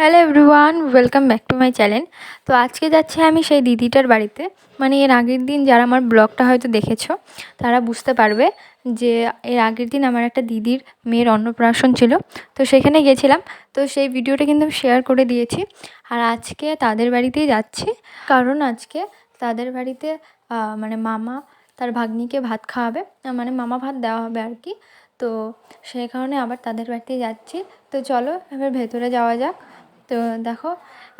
Hello everyone welcome back to my channel তো আজকে যাচ্ছি আমি সেই দিদিটার বাড়িতে। মানে এর আগের দিন যারা আমার ব্লগটা হয়তো দেখেছ, তারা বুঝতে পারবে যে এর আগের দিন আমার একটা দিদির মেয়ের অন্নপ্রাশন ছিল। তো সেখানে গেছিলাম। তো সেই ভিডিওটা কিন্তু আমি শেয়ার করে দিয়েছি। আর আজকে তাদের বাড়িতেই যাচ্ছি। কারণ আজকে তাদের বাড়িতে মানে মামা তার ভাগ্নিকে ভাত খাওয়াবে। মানে মামা ভাত দেওয়া হবে আর কি। তো সেই কারণে আবার তাদের বাড়িতেই যাচ্ছি। তো চলো এবার ভেতরে যাওয়া যাক। তো দেখো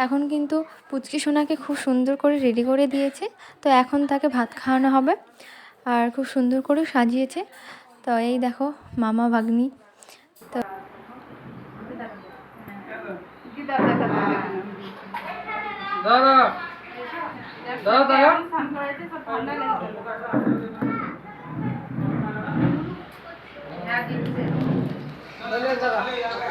এখন কিন্তু পুচকি সোনাকে খুব সুন্দর করে রেডি করে দিয়েছে। তো এখন তাকে ভাত খাওয়ানো হবে আর খুব সুন্দর করে সাজিয়েছে। তো এই দেখো মামা ভাগ্নি। তো দাদা দাদা।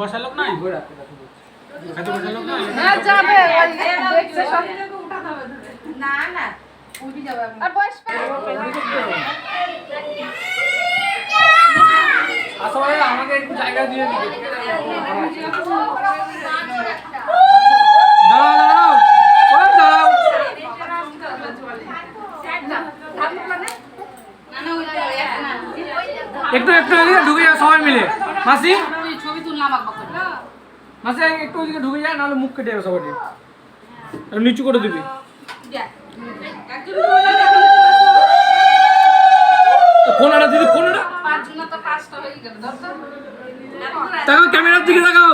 বসার লোক নাই আমাকে একটু জায়গা দিয়ে দিবে। একটু একটু এদিকে ঢুকে যাও সবাই মিলে। মাসি? ছবি তুললাম মাসি একটু ওদিকে ঢুকে যায় নাহলে মুখ কেটে যাবে সবাই নিচু করে দিবি। ফোন আনা দিদি ফোন তাকাও ক্যামেরার দিকে তাকাও।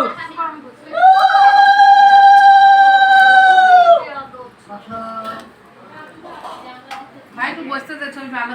ভাই একটু বসতে দে ছবি ভালো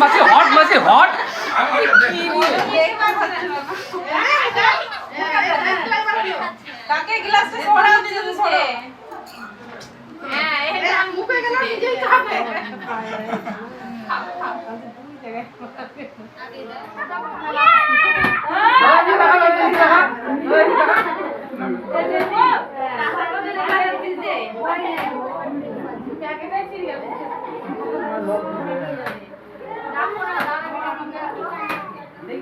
মাসি হট মাসি হট। তাকে গ্লাসটা সোডা দিয়ে দে সোডা হ্যাঁ এটা মুখে গেল নিজেই খাবে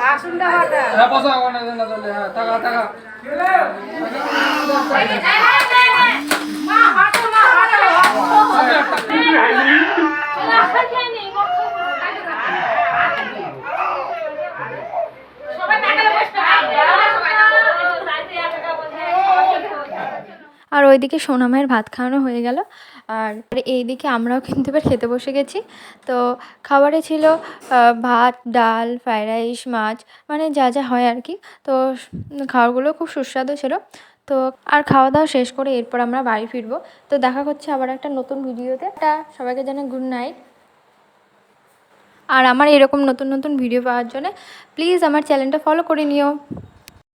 দিয়ে টাকা হ্যাঁ বাস হ্যাঁ ওখানে না তাহলে হ্যাঁ টাকা টাকা মা হাঁটো মা হাঁটো সবাই টাকা বসতে আর ওইদিকে সোনামায়ের ভাত খাওয়ানো হয়ে গেল। আর এইদিকে আমরাও কিন্তু এবার খেতে বসে গেছি। তো খাবারে ছিল ভাত, ডাল, ফ্রাইড রাইস, মাছ মানে যা যা হয় আর কি। তো খাবারগুলো খুব সুস্বাদু ছিল। তো আর খাওয়া দাওয়া শেষ করে এরপর আমরা বাড়ি ফিরবো। তো দেখা হচ্ছে আবার একটা নতুন ভিডিওতে। টা, সবাইকে জানাই গুড নাইট আর আমার এরকম নতুন নতুন ভিডিও পাওয়ার জন্য প্লিজ আমার চ্যানেলটা ফলো করে নিও।